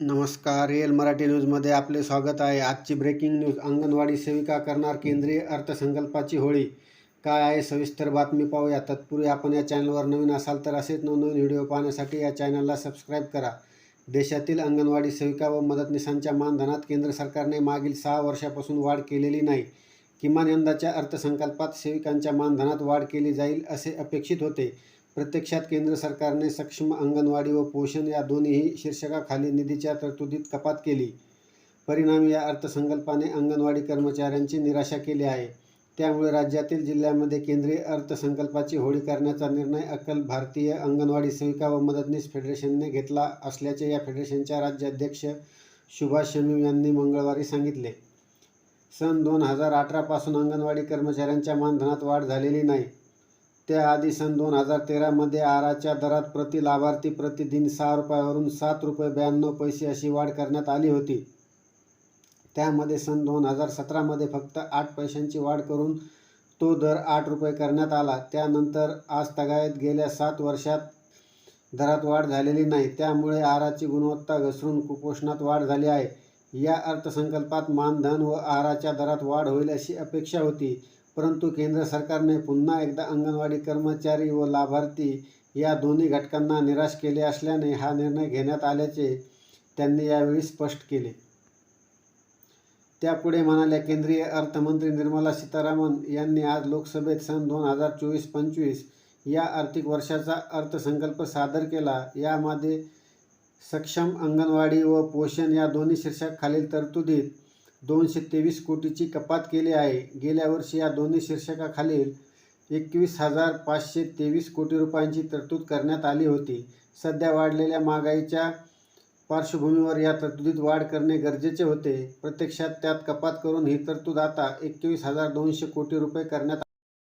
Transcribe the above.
नमस्कार. रिअल मराठी न्यूजमध्ये आपले स्वागत आहे. आजची ब्रेकिंग न्यूज अंगणवाडी सेविका करणार केंद्रीय अर्थसंकल्पाची होळी. काय आहे? सविस्तर बातमी पाहूया. तत्पूर्वी आपण या चॅनलवर नवीन असाल तर असेच नवनवीन व्हिडिओ पाहण्यासाठी या चॅनलला सबस्क्राईब करा. देशातील अंगणवाडी सेविका व मदतनीसांच्या मानधनात केंद्र सरकारने मागील सहा वर्षापासून वाढ केलेली नाही. किमान यंदाच्या अर्थसंकल्पात सेविकांच्या मानधनात वाढ केली जाईल असे अपेक्षित होते. प्रत्यक्षात केंद्र सरकारने सक्षम अंगणवाडी व पोषण या दोन्हीही शीर्षकाखाली निधीच्या तरतुदीत कपात केली. परिणामी या अर्थसंकल्पाने अंगणवाडी कर्मचाऱ्यांची निराशा केली आहे. त्यामुळे राज्यातील जिल्ह्यामध्ये केंद्रीय अर्थसंकल्पाची होळी करण्याचा निर्णय अखिल भारतीय अंगणवाडी सेविका व मदतनीस फेडरेशनने घेतला असल्याचे या फेडरेशनच्या राज्याध्यक्ष सुभाष शमीम यांनी मंगळवारी सांगितले. सन दोन हजार अठरापासून अंगणवाडी कर्मचाऱ्यांच्या मानधनात वाढ झालेली नाही. त्याआधी सन दोन हजार तेरामध्ये आहाराच्या दरात प्रति लाभार्थी प्रतिदिन सहा रुपयावरून सात रुपये ब्याण्णव पैसे अशी वाढ करण्यात आली होती. त्यामध्ये सन दोन हजार सतरामध्ये फक्त आठ पैशांची वाढ करून तो दर आठ रुपये करण्यात आला. त्यानंतर आज तगायत गेल्या सात वर्षात दरात वाढ झालेली नाही. त्यामुळे आहाराची गुणवत्ता घसरून कुपोषणात वाढ झाली आहे. या अर्थसंकल्पात मानधन व आहाराच्या दरात वाढ होईल अशी अपेक्षा होती. परंतु केंद्र सरकारने पुन्हा एकदा अंगणवाडी कर्मचारी व लाभार्थी या दोन्ही घटकांना निराश केले असल्याने हा निर्णय घेण्यात आल्याचे त्यांनी यावेळी स्पष्ट केले. त्यापुढे म्हणाल्या केंद्रीय अर्थमंत्री निर्मला सीतारामन यांनी आज लोकसभेत सन दोन हजार चोवीस पंचवीस या आर्थिक वर्षाचा अर्थसंकल्प सादर केला. यामध्ये सक्षम अंगणवाडी व पोषण या दोन्ही शीर्षकाखालील तरतुदीत दोनशे तेवीस कोटीची कपात केली आहे. गेल्या वर्षी या दोन्ही शीर्षकाखालील एकवीस हजार पाचशे तेवीस कोटी रुपयांची तरतूद करण्यात आली होती. सध्या वाढलेल्या महागाईच्या पार्श्वभूमीवर या तरतुदीत वाढ करणे गरजेचे होते. प्रत्यक्षात त्यात कपात करून ही तरतूद आता एकवीस हजार दोनशे कोटी रुपये करण्यात